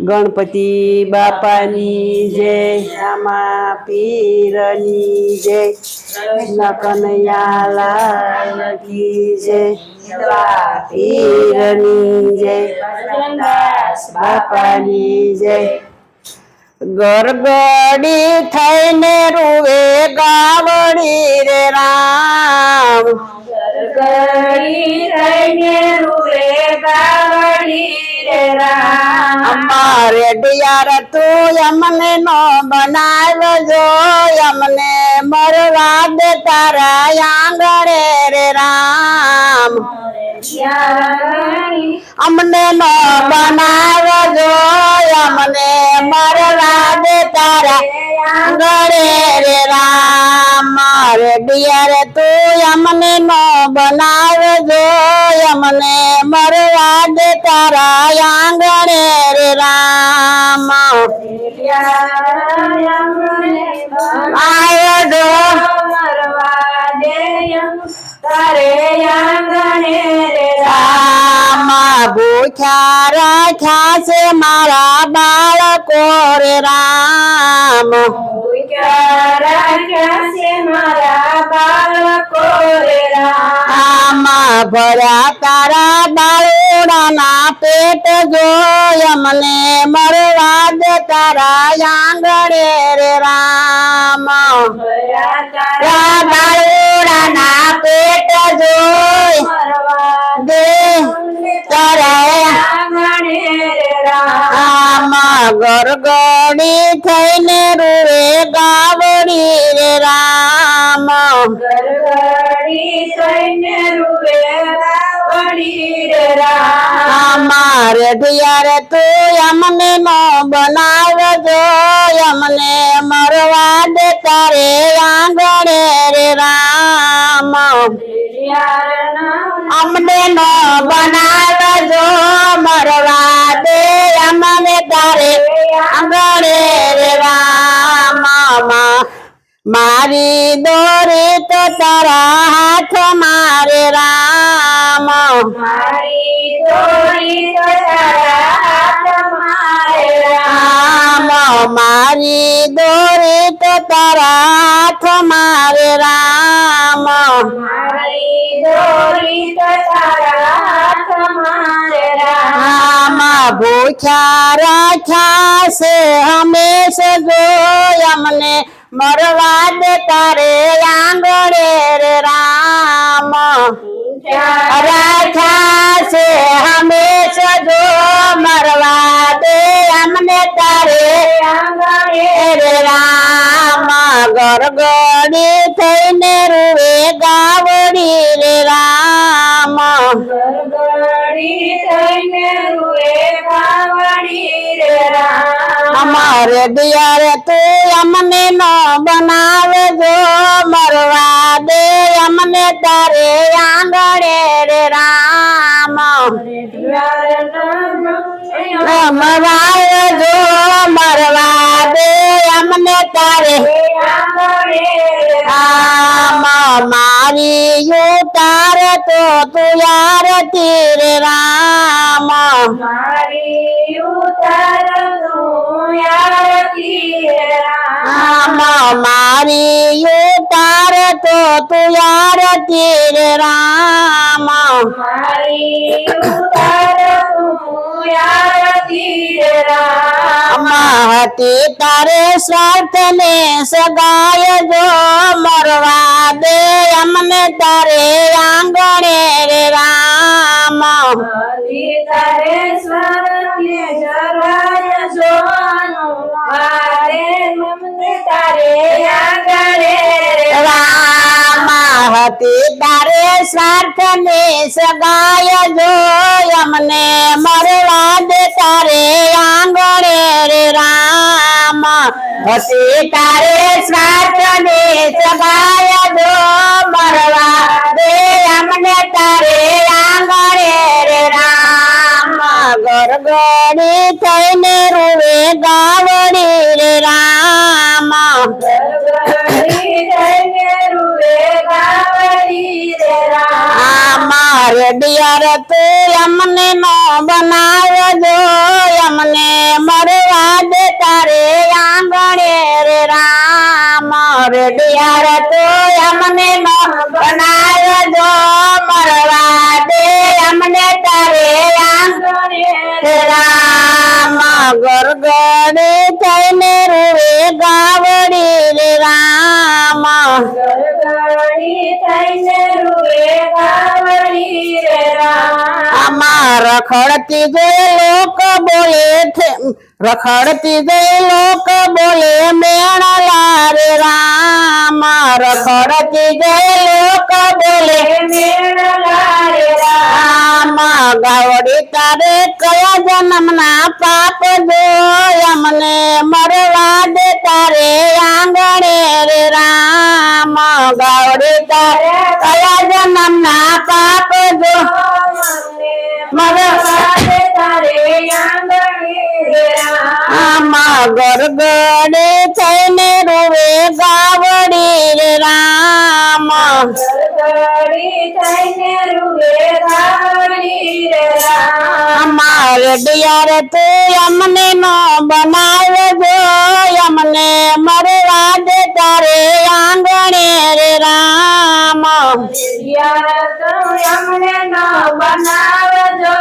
ગણપતિ બાપાની જય શ્યામા પીરની જય, કૃષ્ણ કનૈયાલાલ કી જય પીરની જય બાપાની જય. ગરગડી થઈને રૂવે ગાવડી રે રામ. ગરગડી થઈને રૂવે ગાવડી રે રામ અમારે ડિયાર તું અમને નો બનાવજો અમને મરવા દે તારા આંગણે રે રામ યારાણી અમને નો બનાવજો અમને મરવા દે તારા આંગણે રે રામ મારે ડિયાર તું અમને નો બનાવજો અમને મરવા દે તારા આંગણે રે રામ. આવ્યો દો મરવા દે તારે આંગણે રે રામ. ભૂખ્યા રાખ્યા છે મારા બાળકો રે રામ. ભર્યા તારા બાળોડાના પેટ જોય મને મરવા દે તારા આંગણે રે રામ. તારા પેટ જોય દે તારા ગરગડી થઈને રૂરે ગાવડી રે રામ. ગરગડી થઈને રૂવે ગાવડી રે રામ. અમારે ઢિયારે તું અમને નો બનાવજો, અમને મરવા દે તારે આંગણે રે રામ. અમને નો બનાવજો, મરવા દે અમને તારે આંગણે રે રામ. મારી દોરી તો તારા હાથ મારે રામ. મારી દોરી તો તારા હાથ મારે રામ રામ મારી દોરી તો તારા હાથ મારે રામ મારી દોરી તો તારા હાથ મારે રામ રામ મરવા દે અમને તારે. રે રામ. ગરગડી થઈને રૂવે ગાવડી રે રામ. અમારે દિયારે તું અમને ન બનાવજો મરવાજો મરવા દે અમને તારે. રામ મારી ઉતાર તો તું યાર તીર રામ. રામ મારી ઉતાર તો તું યાર તીર હતી તારે સ્વાર્થ ને સગાય જો મરવા દે અમને તારે આંગણે રે રામ હરી તારે સ્વરને જરાય જોવાનું મારે મમને તારે આગળે રે રામ હતી તારે સ્વાર્થ ને સગાય જો અમને મરવા દે તારે આંગણે રામ. પતિ તારે સ્વાર્થ ને અરડિયાર તું અમને નો બનાવજો અમને મરવા દે તારે આંગણે રે રામ. અરડિયાર તું અમને નો બનાવજો મરવા દે અમને તારે આંગણે રામ. ગરગડે થઈને રૂવે ગાવડી રે રામ. ગરગડી થઈને રૂવે ગાવડી આમાં રખડતી જે લોક બોલે છે રખડતી જે લોક બોલે મેણલા રે રામ રખડતી જે લોક બોલે મેળલા રે રામ રામ ગાવડી તારે કયા જન્મના પાપ જો અમને મરવા દે તારે આંગણે રે રામ ગાવડી તારે કયા જન્મના પાપ જો મરવા દે તારે આંગણે રે રામ આમાં ગરગડે થઈને રોવે ગાવડી રે રામ ગરગડી થઈને રૂએ ગાવડી રે રામ અમારે ડિયાર તે અમને નો બનાવજો અમને મરવા દે તારે આંગણે રે રામ યાર તો અમને ન બનાવજો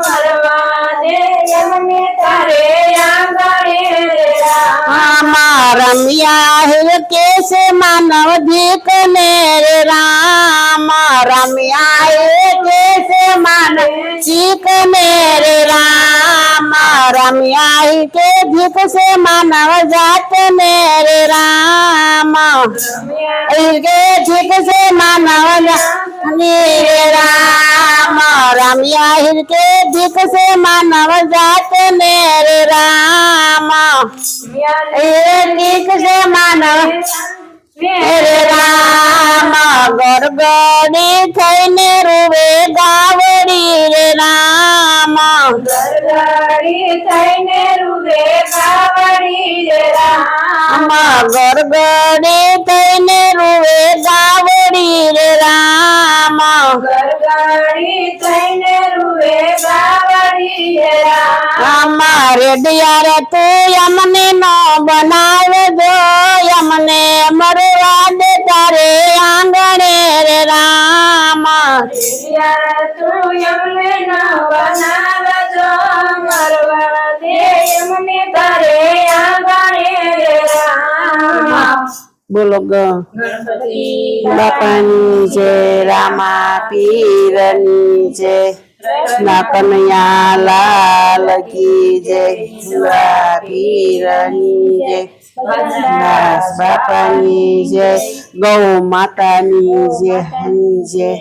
મરવા દે એમને તારે આંગણે રે રામ આમાં રમ્યા હે કેસ માનવ જીક ને રે રામ રમ્યા હે કેસ માનવ જીક ને રે રામ રમ્યા હે કે જીક સે માનવ જાત ને રે રામ કે જીક સે માનવ જાત ને રે રામ કે જીક સે માનવ જાત ને રે રામ. એક છે માનવ રે રામ. ગરગડી થઈને રૂવે ગાવડી રે રામ. ગરગડી થઈને રૂવે ગાવડી રે રામ. આમ ગરગડી થઈને રૂવે ગાવડી અમારે ડિયાર તું અમને નો બનાવજો અમને મરવા દે તારે આંગણે રે રામ. યાર તું એમને ન બનાવજો મરવા દે તારે આંગણે રે રામ. બોલો બાપાની જય રામા પીરની જય. કૃષ્ણ કનૈયા લાલ કી જય પીરની જય બાપાની જય ગૌ માતાની જય જય